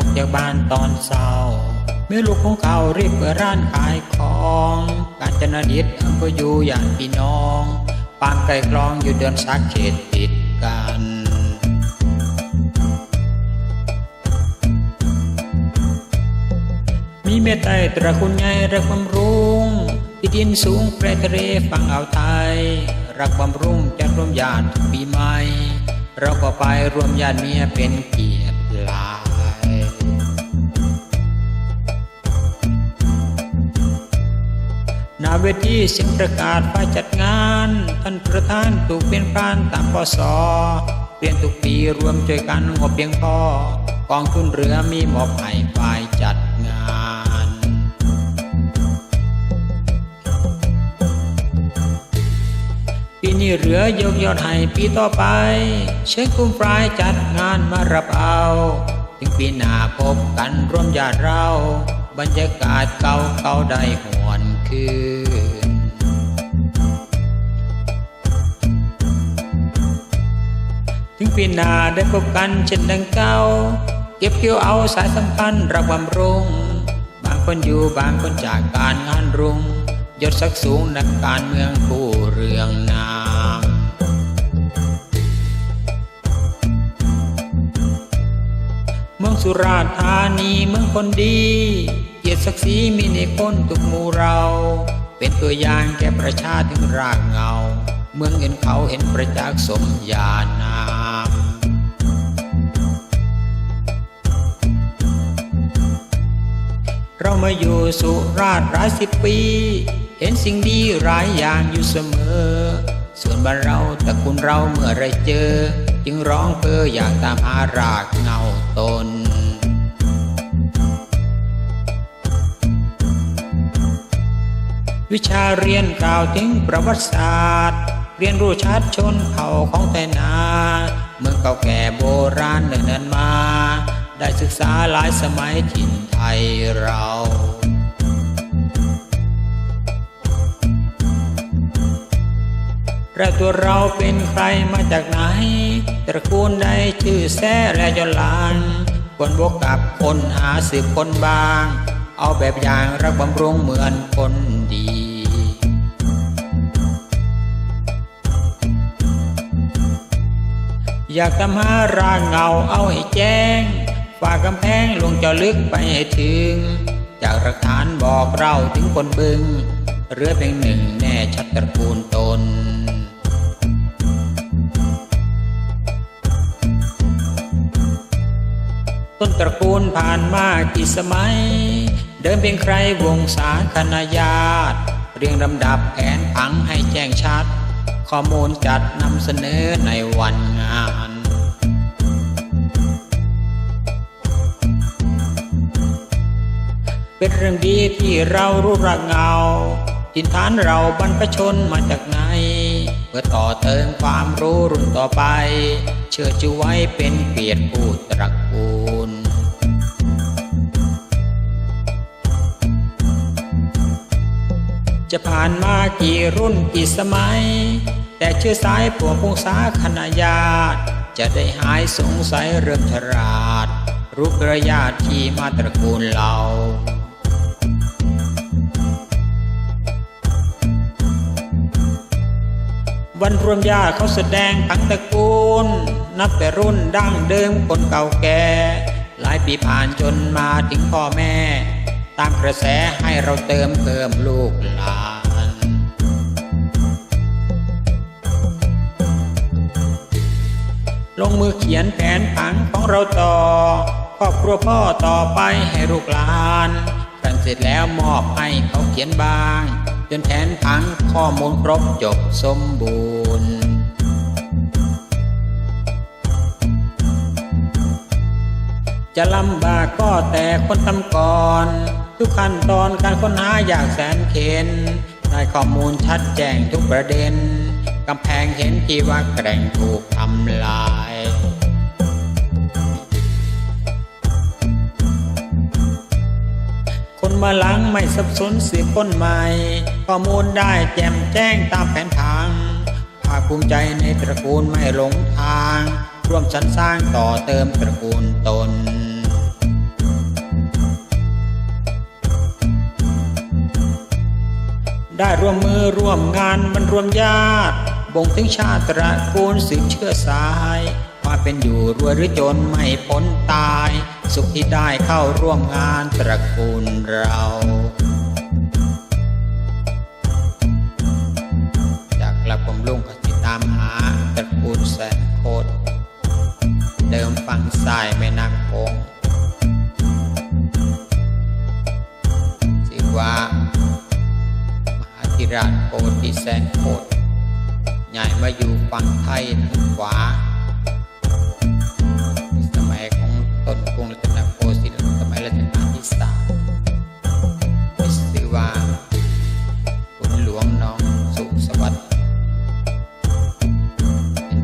รยานออกจากบ้านตอนเช้าเมื่อลูกของเขารีบเปิดร้านขายของกาญจนดิตอำเภออยู่อย่างพี่น้องปางไก่กลองอยู่เดือนสักเขตติดกันมีเมตไตรตระคุณใหญ่รักบำรุงที่ดินสูงแปรทะเลฝั่งอ่าวไทย รักบำรุงจะร่วมญาติทุกปีใหม่ เราก็ไปรวมญาติเมียเป็นเกียรติลา นาเวทีเสียงประกาศฝ่ายจัดงาน ท่านประธานถูกเปลี่ยนผ่านตามปศเปลี่ยนทุกปีรวมช่วยกันงบเพียงพอกองทุนเรือมีมอบให้ฝ่ายจัดงานปีนี้เรือยกยอดให้ปีต่อไป เชิญคุ้มปลายจัดงานมารับเอา ถึงปีหน้าพบกันร่วมญาติเรา บรรยากาศเก่าเก่าได้หวนคืน ถึงปีหน้าได้พบกันเช่นดังเก่า เก็บเกี่ยวเอาสายสัมพันธ์รักบำรุง บางคนอยู่บางคนจากการงานรุ่งยศสักสูงนักการเมืองผู้เรืองนามเมืองสุราษฎร์ธานีเมืองคนดี เกียรติศักดิ์ศรีมีในคนทุกหมู่เรา เป็นตัวอย่างแก่ประชาถึงรากเงา เมืองเห็นเขาเห็นประจักษ์สมญานามเรามาอยู่สุราษฎร์หลายสิบปี เห็นสิ่งดีหลายอย่างอยู่เสมอ ส่วนบ้านเราตระกูลเราเมื่อไรเจอ จึงร้องเพ้ออยากตามหารากเงาตน วิชาเรียนกล่าวถึงประวัติศาสตร์ เรียนรู้ชาติชนเผ่าของไทยนา เมืองเก่าแก่โบราณเนิ่นนานมา ได้ศึกษาหลายสมัยถิ่นไทยเราและตัวเราเป็นใครมาจากไหน ตระกูลใดชื่อแซ่และยอลานควรบวกกับคนหาสืบคนบาง เอาแบบอย่างรักบำรุงเหมือนคนดีอยากทำหาร่างเงาเอาให้แจ้งฝากกำแพงลงเจาะลึกไปให้ถึง จากหลักฐานบอกเราถึงคนบึงเรือเพียงหนึ่งแน่ชัดตระกูลตน ต้นตระกูลผ่านมากี่สมัย เดิมเป็นใครวงศาคณะญาติ เรียงลำดับแผนผังให้แจ้งชัด ข้อมูลจัดนำเสนอในวันงานเป็นเรื่องดีที่เรารู้รักเงาทินฐานเราบรรพชนมาจากไหน เพื่อต่อเติมความรู้รุ่นต่อไป เชื่อชูไว้เป็นเกียรติผู้ตระกูล จะผ่านมากี่รุ่นกี่สมัย แต่เชื่อสายพวกพงษาคณะญาติจะได้หายสงสัยเริ่มฉลาดรู้กระยาติที่มาตระกูลเราวันรวมญาติเขาแสดงผังตระกูล นับแต่รุ่นดั้งเดิมคนเก่าแก่ หลายปีผ่านจนมาถึงพ่อแม่ ตามกระแสให้เราเติมเพิ่มลูกหลานลงมือเขียนแผนผังของเราต่อครอบครัวพ่อต่อไปให้ลูกหลานกันเสร็จแล้วมอบให้เขาเขียนบาง จนแผนผังข้อมูลครบจบสมบูรณ์จะลำบากก็แต่คนทำก่อน ทุกขั้นตอนการค้นหาอย่างแสนเข็นได้ข้อมูลชัดแจ้งทุกประเด็นกำแพงเห็นที่ว่าแกร่งถูกทำลายคนมาหลังไม่สับสนสืบคนใหม่ ข้อมูลได้แจ่มแจ้งตามแผนทางภาคภูมิใจในตระกูลไม่หลงทาง ร่วมสรรสร้างต่อเติมตระกูลตน ได้ร่วมมือร่วมงานมันรวมญาติบ่งถึงชาติตระกูลสืบเชื้อสายว่าเป็นอยู่รวยหรือจนไม่พ้นตาย สุขที่ได้เข้าร่วมงานตระกูลเรา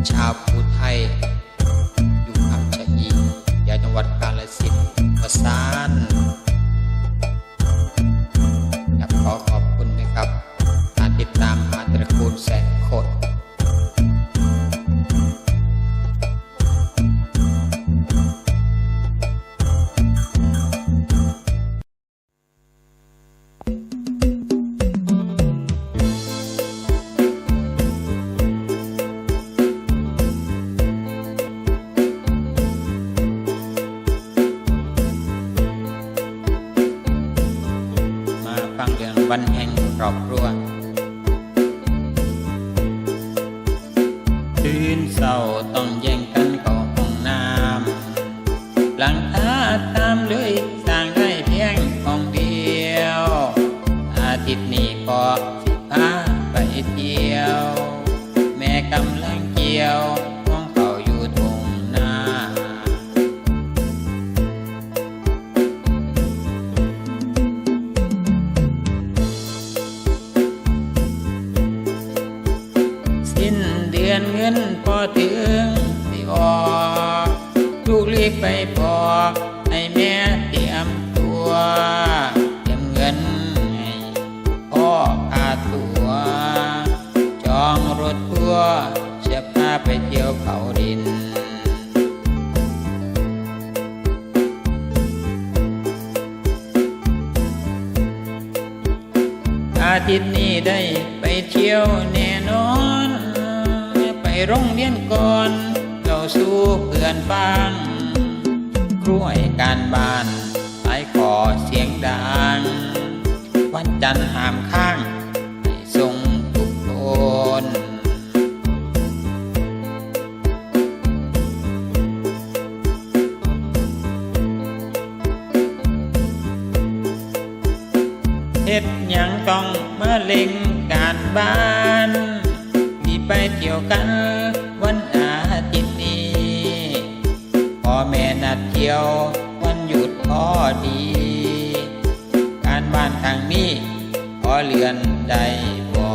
เวันแห่งครอบคร อาทิตย์นี้ได้ไปเที่ยวแน่นอน ไปโรงเรียนก่อน เราสู้เพื่อนฟังครูให้การบ้านสายขอเสียงดัง วันจันทร์หามข้างให้ส่งทุกคนเฮ็ดหยังต้อง เล็งการบ้านที่ไปเที่ยวกันวันอาทิตย์นี้พ่อแม่นัดเที่ยววันหยุดพอดี การบ้านทางนี้พอเลือนได้บ่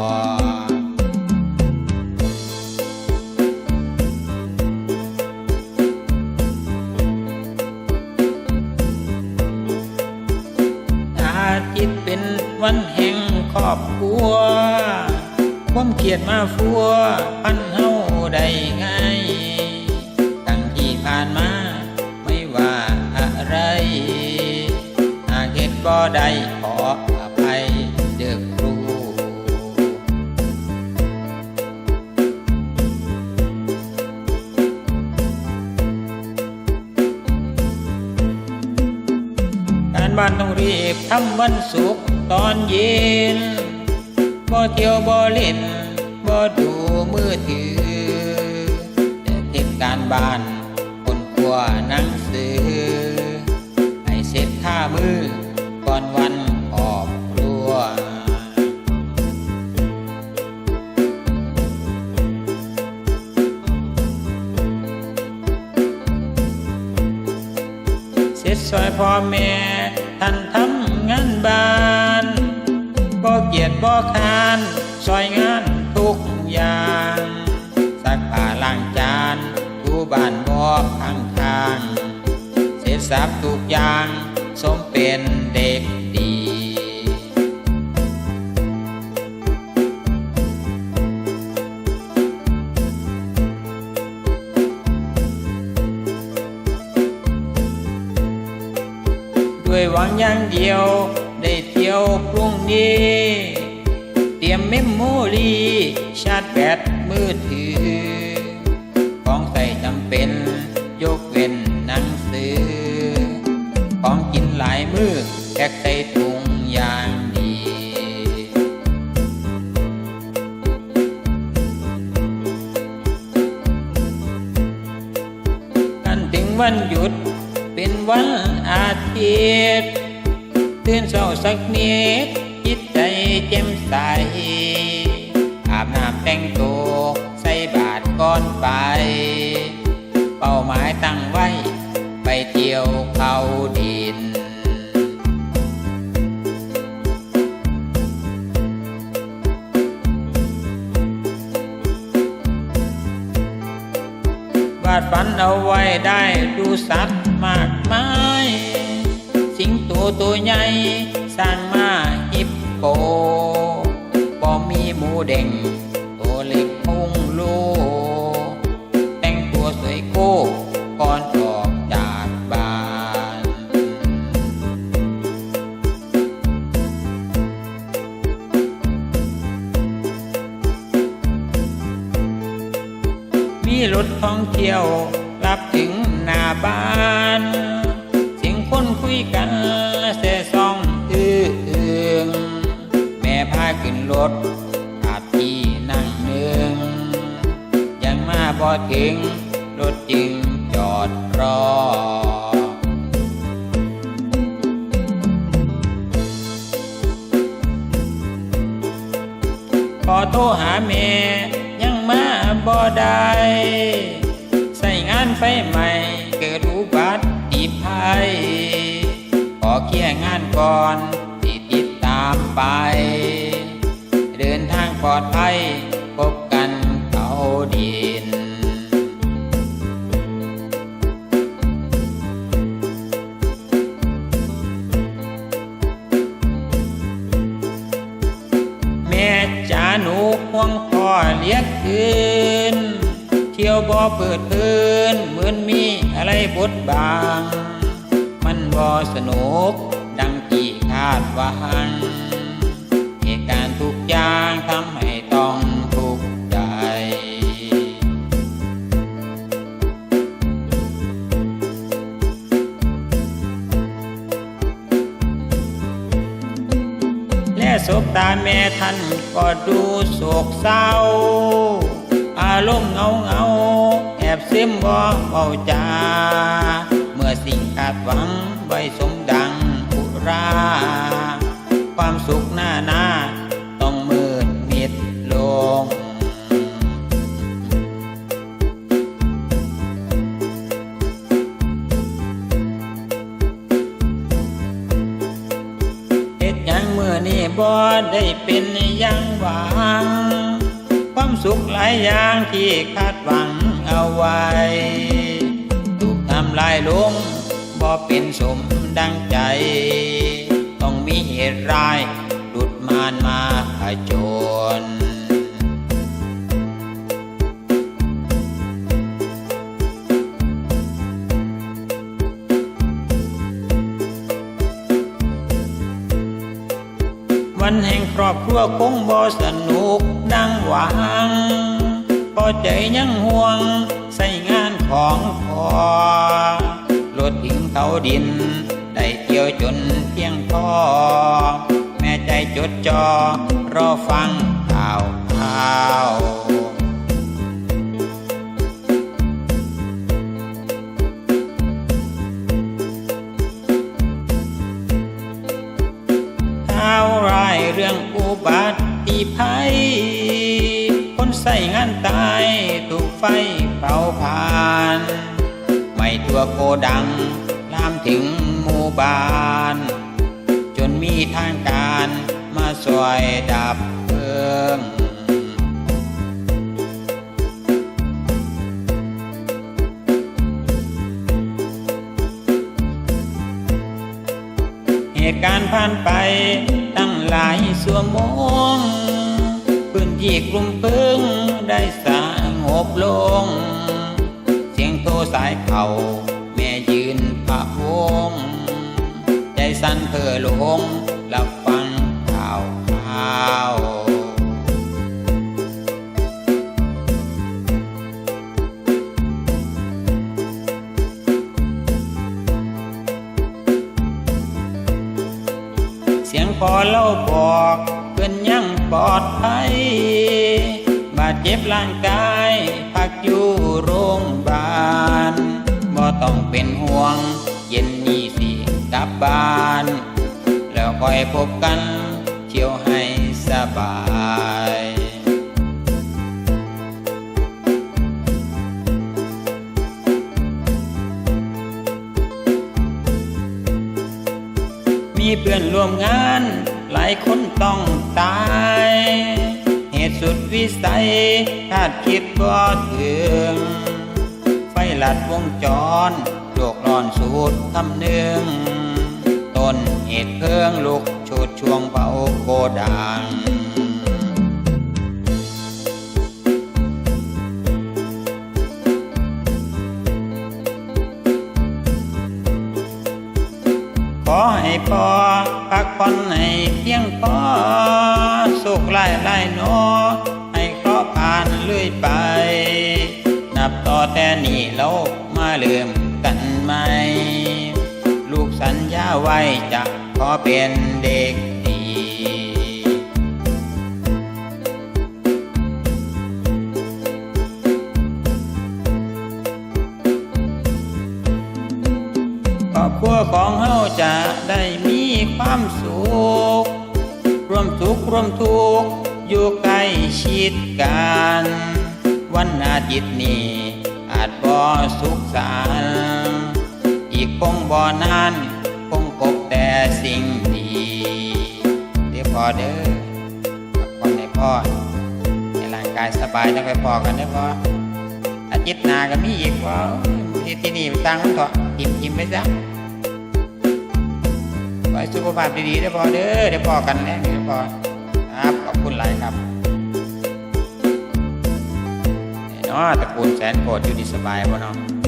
ครอบครัวความเกียดมาฟัวพันเฮาได้ไงตั้งที่ผ่านมาไม่ว่าอะไร หากเหตุบ่ได้ขออภัยเด้อครูการบ้านต้องรีบทำวันศุกร์ ตอนเย็นบ่เที่ยวบ่เล่นบ่ดูมือถือ แต่เก็บการบ้านคนกลัวหนังสือ ให้เสร็จท่ามือก่อนวันออกครัว เสร็จซอยพ่อแม่ท่านท บอกอ่านซอยงานทุกอย่างสักผ่าล้างจานทูบ้านบอกข้างทางเสร็จสับทุกอย่างสมเป็นเด็กดีด้วยหวังอย่างเดียวได้เที่ยวพรุ่งนี้ เมมโมรีชาร์จแบตมือถือ ของใส่จำเป็นยกเว้นหนังสือ ของกินหลายมือแพ็กใส่ถุงอย่างดีกันถึงวันหยุดเป็นวันอาทิตย์ตื่นเช้าสักนิด ใจแจ่มใส อาบน้ำแต่งตัวใส่บาทก่อนไป เป้าหมายตั้งไว้ ไปเที่ยวเขาดิน วาดฝันเอาไว้ได้ดูสัตว์มากมาย สิงโตตัวใหญ่สร้างมาฮิป โกบ่มีหมูเด้ง ถอาบที่นั่งหนึ่ง ยังมาพอถึง รถจึงจอดรอ พอโทรหาแม่ยังมาบ่ได้ใส่งานไฟใหม่เกิดอุบัติภัยขอเคลียร์งานก่อนที่ติดตามไป อดภัยพบกันเขาดิน แม่จ๋าหนูห่วงพ่อเลี้ยงคืน เที่ยวบ่อเปิดเแม่ท่านก็ดูโศกเศร้า อารมณ์เงาเงาแอบซึมบ่เบาจา เมื่อสิ่งคาดหวังไว้สม นี้บ่ได้เป็นยังหวัง ความสุขหลายอย่างที่คาดหวังเอาไว้ ถูกทำลายลงบ่เป็นสมดังใจ ต้องมีเหตุร้ายหลุดมานมาขจญ วันแห่งครอบครัวคงบ่สนุกดังหวังพอใจยังห่วงใส่งานของพ่อรถหิ้งเตาดิน ได้เกี่ยวจนเพียงพอ แม่ใจจดจอรอฟังข่าวข่าว รื่องอุบัติภัยคนใส่งานตายถูกไฟเผาผ่าน ไม่ตัวโกดังลามถึงหมู่บ้าน จนมีทางการมาสวยดับเพลิงเหตุการณ์ผ่านไป หลายสัวโมงพื้นที่กลุ่มเพิงได้สางบลง เสียงโทรสายเขาแางกายพักอยู่โรงพยาบาลบ่ต้องเป็นห่วง เย็นนี้สิกลับบ้าน แล้วคอยพบกันเที่ยวให้สบายมีเพื่อนร่วมงาน หลายคนต้องตาย สุดวิสัยคาดคิดบ่ถึงไฟลัดวงจรโลกร้อนสูดทำเนืองต้นเหตุเพลิงลุกโชดช่วงเผาโกดังขอให้พอพักผ่อนให้เพียงพอ สุขไล่ไล่นอให้เคราะผ่านเรื่อยไป นับต่อแต่นี้เรามาเริ่มกันใหม ลูกสัญญาไว้จะขอเป็นเด็กดีครอบครัวของเฮาจะได้มีความสุข วมทุกข์ร่วมทุกข์อยู่ใกล้ชิดกัน วันอาทิตย์นี้ อาจบ่สุขสันอีกคงบ่นานคงพบแต่สิ่งดีเดี๋ยวพอเด้อพักผ่อนให้พ่อให้ร่างกายสบายแล้วไปพอกันเด้พออาทิตย์หน้าก็มีอีกว่าที่ที่นี่ตั้งมันเถอะทิมทิมไปซะขอ ให้สุขภาพดีๆได้พอเด้อได้พอกันแน่ได้พอครับขอบคุณหลายครับเนาะตระกูลแสนโกรธอยู่ดีสบายบ่เนาะ